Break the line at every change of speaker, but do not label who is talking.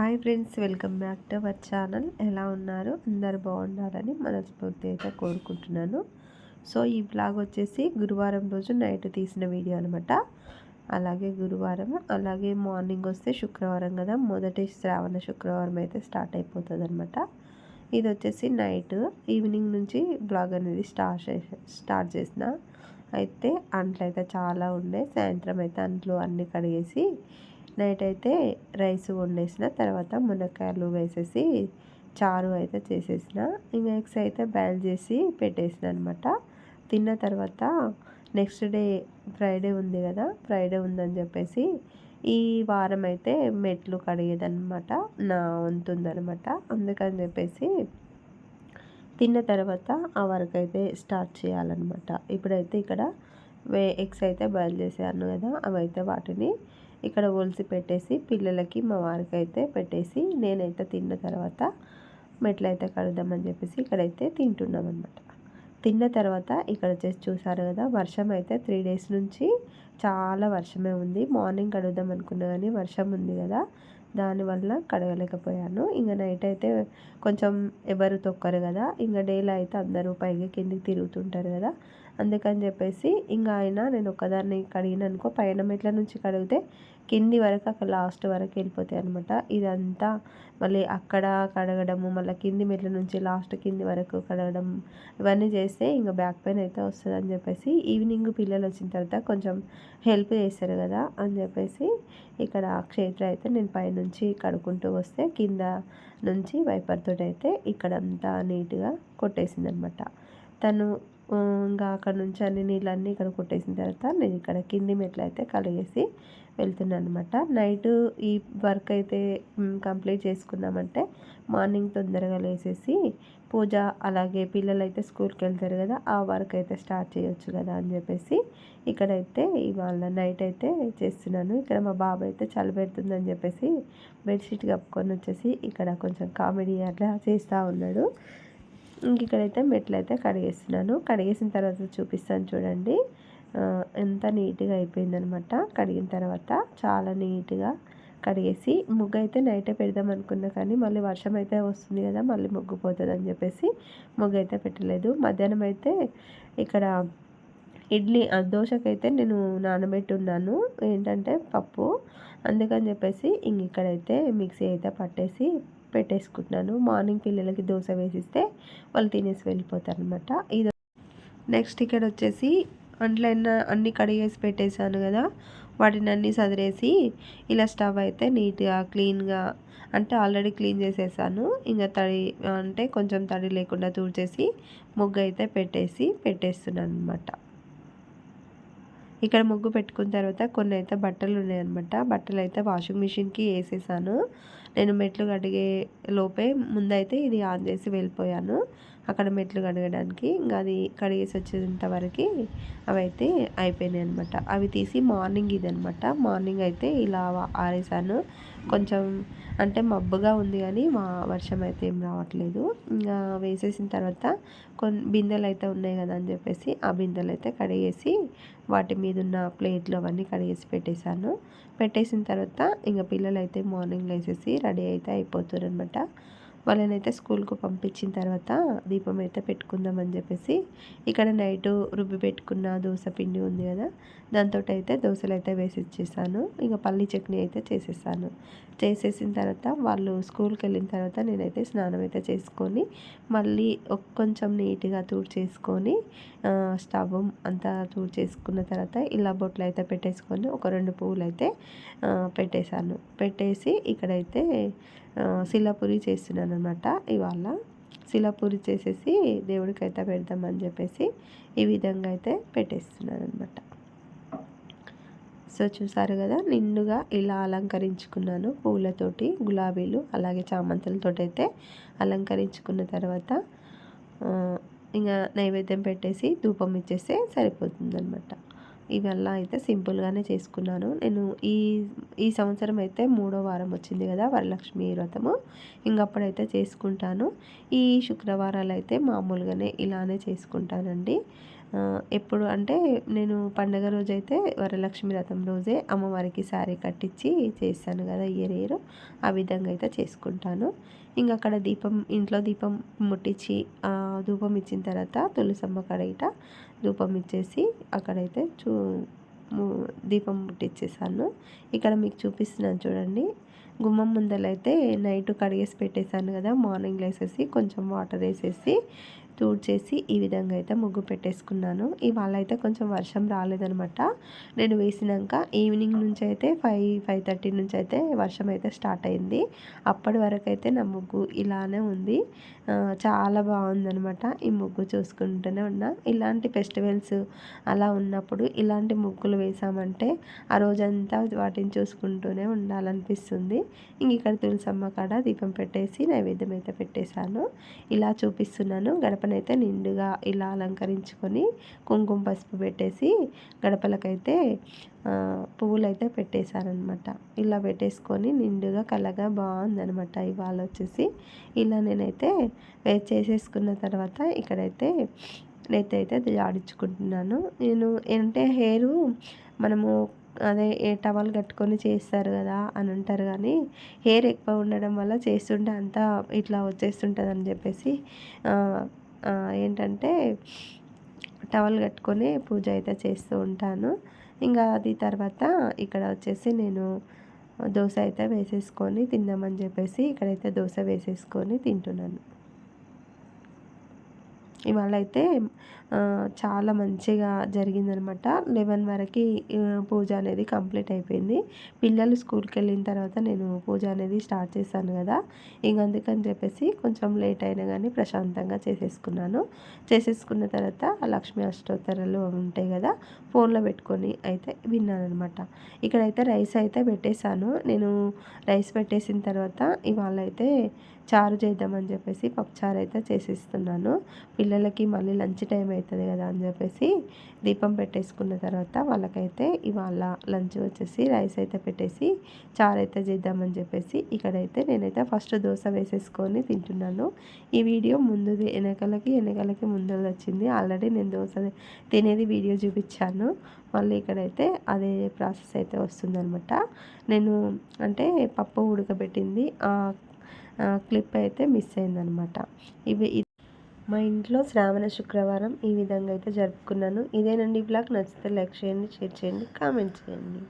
Hi friends welcome back to our channel. ఎలా ఉన్నారు? అందరు బాగున్నారని మనస్ఫూర్తి అయితే కోరుకుంటున్నాను. సో ఈ బ్లాగ్ వచ్చేసి గురువారం రోజు నైట్ తీసిన వీడియో అనమాట అలాగే గురువారం అలాగే మార్నింగ్ వస్తే శుక్రవారం కదా. మొదటి శ్రావణ శుక్రవారం అయితే స్టార్ట్ అయిపోతుంది అనమాట ఇది వచ్చేసి నైట్ ఈవినింగ్ నుంచి బ్లాగ్ అనేది స్టార్ట్ స్టార్ట్ చేసిన. అయితే అంట్లు అయితే చాలా ఉండే. సాయంత్రం అయితే అంట్లు అన్నీ కడిగేసి నైట్ అయితే రైస్ వండేసిన తర్వాత మునక్కాయలు వేసేసి చారు అయితే చేసేసిన. ఇంకా ఎగ్స్ అయితే బాయిల్ చేసి పెట్టేసిన అనమాట తిన్న తర్వాత నెక్స్ట్ డే ఫ్రైడే ఉంది కదా ఫ్రైడే ఉందని చెప్పేసి ఈ వారం అయితే మెట్లు కడిగేదనమాట నా వంతుందనమాట అందుకని చెప్పేసి తిన్న తర్వాత ఆ వర్క్ అయితే స్టార్ట్ చేయాలన్నమాట. ఇప్పుడైతే ఇక్కడ వే ఎగ్స్ అయితే బయలు చేశాను కదా అవైతే వాటిని ఇక్కడ ఒలిసి పెట్టేసి పిల్లలకి మా వారికి అయితే పెట్టేసి నేనైతే తిన్న తర్వాత మెట్లయితే కడదామని చెప్పేసి ఇక్కడైతే తింటున్నాం అనమాట తిన్న తర్వాత ఇక్కడ వచ్చేసి చూసారు కదా వర్షం అయితే త్రీ డేస్ నుంచి చాలా వర్షమే ఉంది. మార్నింగ్ కడుగుదాం అనుకున్నా కానీ వర్షం ఉంది కదా దానివల్ల కడగలేకపోయాను. ఇంకా నైట్ అయితే కొంచెం ఎవరు తొక్కరు కదా ఇంకా డేలో అయితే అందరూ పైకి కిందికి తిరుగుతుంటారు కదా అందుకని చెప్పేసి ఇంకా ఆయన నేను ఒక్కదాన్ని కడిగిన అనుకో పైన మెట్ల నుంచి కడిగితే కింది వరకు అక్కడ లాస్ట్ వరకు వెళ్ళిపోతాయి అనమాట ఇదంతా మళ్ళీ అక్కడ కడగడము మళ్ళీ కింది మెట్ల నుంచి లాస్ట్ కింది వరకు కడగడం ఇవన్నీ చేస్తే ఇంకా బ్యాక్ పెయిన్ అయితే వస్తుంది అని చెప్పేసి ఈవినింగ్ పిల్లలు వచ్చిన తర్వాత కొంచెం హెల్ప్ చేస్తారు కదా అని చెప్పేసి ఇక్కడ క్షేత్ర అయితే నేను పైనుంచి కడుక్కుంటూ వస్తే కింద నుంచి వైపర్తో అయితే ఇక్కడంతా నీట్గా కొట్టేసింది అనమాట తను ఇంకా అక్కడ నుంచి అన్ని నీళ్ళన్నీ ఇక్కడ కొట్టేసిన తర్వాత నేను ఇక్కడ కింది మెట్లు అయితే కలిగేసి వెళ్తున్నాను అనమాట నైట్ ఈ వర్క్ అయితే కంప్లీట్ చేసుకున్నామంటే మార్నింగ్ తొందరగా లేసేసి పూజ అలాగే పిల్లలు అయితే స్కూల్కి వెళ్తారు కదా ఆ వర్క్ అయితే స్టార్ట్ చేయొచ్చు కదా అని చెప్పేసి ఇక్కడైతే ఇవాళ నైట్ అయితే చేస్తున్నాను. ఇక్కడ మా బాబు అయితే చలి పెడుతుందని చెప్పేసి బెడ్షీట్ కప్పుకొని వచ్చేసి ఇక్కడ కొంచెం కామెడీ అట్లా చేస్తూ ఉన్నాడు. ఇంక ఇక్కడైతే మెట్లు అయితే కడిగేస్తున్నాను. కడిగేసిన తర్వాత చూపిస్తాను చూడండి. ఎంత నీట్గా అయిపోయిందనమాట కడిగిన తర్వాత చాలా నీట్గా కడిగేసి ముగ్గు అయితే నైటే పెడదాం అనుకున్నా కానీ మళ్ళీ వర్షం అయితే వస్తుంది కదా మళ్ళీ ముగ్గు పోతుంది అని చెప్పేసి ముగ్గు అయితే పెట్టలేదు. మధ్యాహ్నం అయితే ఇక్కడ ఇడ్లీ దోశకైతే నేను నానబెట్టి ఉన్నాను ఏంటంటే పప్పు. అందుకని చెప్పేసి ఇంక ఇక్కడైతే మిక్సీ అయితే పట్టేసి పెట్టేసుకుంటున్నాను మార్నింగ్ పిల్లలకి దోశ వేసిస్తే వాళ్ళు తినేసి వెళ్ళిపోతారు అనమాట ఇది నెక్స్ట్ ఇక్కడ వచ్చేసి అంట్లైనా అన్నీ కడిగేసి పెట్టేశాను కదా. వాటిని అన్నీ సదిరేసి ఇలా స్టవ్ అయితే నీట్గా క్లీన్గా అంటే ఆల్రెడీ క్లీన్ చేసేసాను. ఇంకా తడి అంటే కొంచెం తడి లేకుండా తూడ్చేసి ముగ్గు అయితే పెట్టేసి పెట్టేస్తున్నాను అనమాట ఇక్కడ ముగ్గు పెట్టుకున్న తర్వాత కొన్ని అయితే బట్టలు ఉన్నాయన్నమాట బట్టలు అయితే వాషింగ్ మిషన్కి వేసేసాను. నేను మెట్లు కడిగే లోపే ముందైతే ఇది ఆన్ చేసి వెళ్ళిపోయాను. అక్కడ మెట్లు కడగడానికి. ఇంకా అది కడిగేసి వచ్చేంత వరకు అవైతే అయిపోయినాయి అనమాట అవి తీసి మార్నింగ్ ఇది అనమాట మార్నింగ్ అయితే ఇలా ఆరేసాను. కొంచెం అంటే మబ్బుగా ఉంది కానీ మా వర్షం అయితే ఏం రావట్లేదు. ఇంకా వేసేసిన తర్వాత కొన్ని బిందెలు అయితే ఉన్నాయి కదా అని చెప్పేసి ఆ బిందెలు అయితే కడిగేసి వాటి మీద ఉన్న ప్లేట్లు అవన్నీ కడిగేసి పెట్టేశాను. పెట్టేసిన తర్వాత ఇంకా పిల్లలు అయితే మార్నింగ్ లేసేసి రెడీ అయితే అయిపోతారు అనమాట వాళ్ళనైతే స్కూల్కు పంపించిన తర్వాత దీపం అయితే పెట్టుకుందామని చెప్పేసి ఇక్కడ నైట్ రుబ్బి పెట్టుకున్న దోశ పిండి ఉంది కదా దాంతో అయితే దోశలు అయితే వేసి ఇచ్చేసాను ఇంకా పల్లి చట్నీ అయితే చేసేసాను. చేసేసిన తర్వాత వాళ్ళు స్కూల్కి వెళ్ళిన తర్వాత నేనైతే స్నానం అయితే చేసుకొని మళ్ళీ కొంచెం నీట్గా తూడు చేసుకొని స్టవ్ అంతా తూడు చేసుకున్న తర్వాత ఇలా బొట్లు అయితే పెట్టేసుకొని ఒక రెండు పువ్వులు అయితే పెట్టేశాను. పెట్టేసి ఇక్కడైతే శిలపూరి చేస్తున్నాను అనమాట ఇవాళ శిలపూరి చేసేసి దేవుడికి అయితే పెడదామని చెప్పేసి ఈ విధంగా అయితే పెట్టేస్తున్నాను అనమాట సో చూసారు కదా నిండుగా ఇలా అలంకరించుకున్నాను పూలతోటి గులాబీలు అలాగే చామంతులతో అయితే అలంకరించుకున్న తర్వాత ఇంకా నైవేద్యం పెట్టేసి ధూపం ఇచ్చేస్తే సరిపోతుందనమాట ఇవల్ల అయితే సింపుల్గానే చేసుకున్నాను. నేను ఈ ఈ సంవత్సరం అయితే మూడో వారం వచ్చింది కదా వరలక్ష్మి వ్రతము. ఇంకప్పుడైతే చేసుకుంటాను. ఈ శుక్రవారాలు అయితే మామూలుగానే ఇలానే చేసుకుంటానండి. ఎప్పుడు అంటే నేను పండగ రోజైతే వరలక్ష్మి వ్రతం రోజే అమ్మవారికి శారీ కట్టించి చేస్తాను కదా ఇయర్ ఇయర్ ఆ విధంగా అయితే చేసుకుంటాను. ఇంకా అక్కడ దీపం ఇంట్లో దీపం ముట్టించి ధూపం ఇచ్చిన తర్వాత తులసమ్మ కడగిట ధూపం ఇచ్చేసి అక్కడైతే చూ దీపం ముట్టించేసాను ఇక్కడ మీకు చూపిస్తున్నాను చూడండి. గుమ్మం ముందలైతే నైట్ కడిగేసి పెట్టేశాను కదా మార్నింగ్ వేసేసి కొంచెం వాటర్ వేసేసి చేసి ఈ విధంగా అయితే ముగ్గు పెట్టేసుకున్నాను. ఇవాళ అయితే కొంచెం వర్షం రాలేదనమాట. నేను వేసినాక ఈవినింగ్ నుంచి అయితే ఫైవ్ ఫైవ్ థర్టీ నుంచి అయితే వర్షం అయితే స్టార్ట్ అయింది. అప్పటి వరకు అయితే నా ముగ్గు ఇలానే ఉంది. చాలా బాగుందనమాట ఈ ముగ్గు చూసుకుంటూనే ఉన్నా. ఇలాంటి ఫెస్టివల్స్ అలా ఉన్నప్పుడు ఇలాంటి ముగ్గులు వేసామంటే ఆ రోజంతా వాటిని చూసుకుంటూనే ఉండాలనిపిస్తుంది. ఇంక ఇక్కడ తులసమ్మ కాడ దీపం పెట్టేసి నైవేద్యం అయితే పెట్టేశాను. ఇలా చూపిస్తున్నాను. గడప గడపనైతే నిండుగా ఇలా అలంకరించుకొని కుంకుమ పసుపు పెట్టేసి గడపలకైతే పువ్వులు అయితే పెట్టేశారనమాట ఇలా పెట్టేసుకొని నిండుగా కలగా బాగుందనమాట ఇవాళ వచ్చేసి ఇలా నేనైతే వేచి చేసేసుకున్న తర్వాత ఇక్కడైతే నెత్తి అయితే జాడించుకుంటున్నాను. నేను అంటే హెయిర్ మనము అదే ఏ టవల్ కట్టుకొని చేస్తారు కదా అని అంటారు కానీ హెయిర్ ఎక్కువ ఉండడం వల్ల చేస్తుంటే అంతా ఇట్లా వచ్చేస్తుంటుంది అని చెప్పేసి ఏంటంటే టవల్ కట్టుకొని పూజ అయితే చేస్తూ ఉంటాను. ఇంకా అది తర్వాత ఇక్కడ వచ్చేసి నేను దోశ అయితే వేసేసుకొని తిందామని చెప్పేసి ఇక్కడైతే దోశ వేసేసుకొని తింటున్నాను. ఇవాళ అయితే చాలా మంచిగా జరిగిందనమాట. లెవెన్ వరకు పూజ అనేది కంప్లీట్ అయిపోయింది. పిల్లలు స్కూల్కి వెళ్ళిన తర్వాత నేను పూజ అనేది స్టార్ట్ చేశాను కదా. ఇంక అందుకని చెప్పేసి కొంచెం లేట్ అయినా కానీ ప్రశాంతంగా చేసేసుకున్నాను. చేసేసుకున్న తర్వాత లక్ష్మీ అష్టోత్తరాలు ఉంటాయి కదా ఫోన్లో పెట్టుకొని అయితే విన్నాను అనమాట ఇక్కడైతే రైస్ అయితే పెట్టేశాను. నేను రైస్ పెట్టేసిన తర్వాత ఇవాళ అయితే చారు చేద్దామని చెప్పేసి పప్పుచారు అయితే చేసేస్తున్నాను. పిల్ల పిల్లలకి మళ్ళీ లంచ్ టైం అవుతుంది కదా అని చెప్పేసి దీపం పెట్టేసుకున్న తర్వాత వాళ్ళకైతే ఇవాళ లంచ్ వచ్చేసి రైస్ అయితే పెట్టేసి చారు అయితే చేద్దామని చెప్పేసి ఇక్కడైతే నేనైతే ఫస్ట్ దోశ వేసేసుకొని తింటున్నాను. ఈ వీడియో ముందు వెనకలకి వెనకలకి ముందు వచ్చింది. ఆల్రెడీ నేను దోశ తినేది వీడియో చూపించాను. మళ్ళీ ఇక్కడైతే అదే ప్రాసెస్ అయితే వస్తుందనమాట నేను అంటే పప్పు ఉడకబెట్టింది. క్లిప్ అయితే మిస్ అయిందనమాట ఇవి మా ఇంట్లో శ్రావణ శుక్రవారం ఈ విధంగా అయితే జరుపుకున్నాను. ఇదేనండి బ్లాగ్. నచ్చితే లైక్ చేయండి షేర్ చేయండి కామెంట్ చేయండి.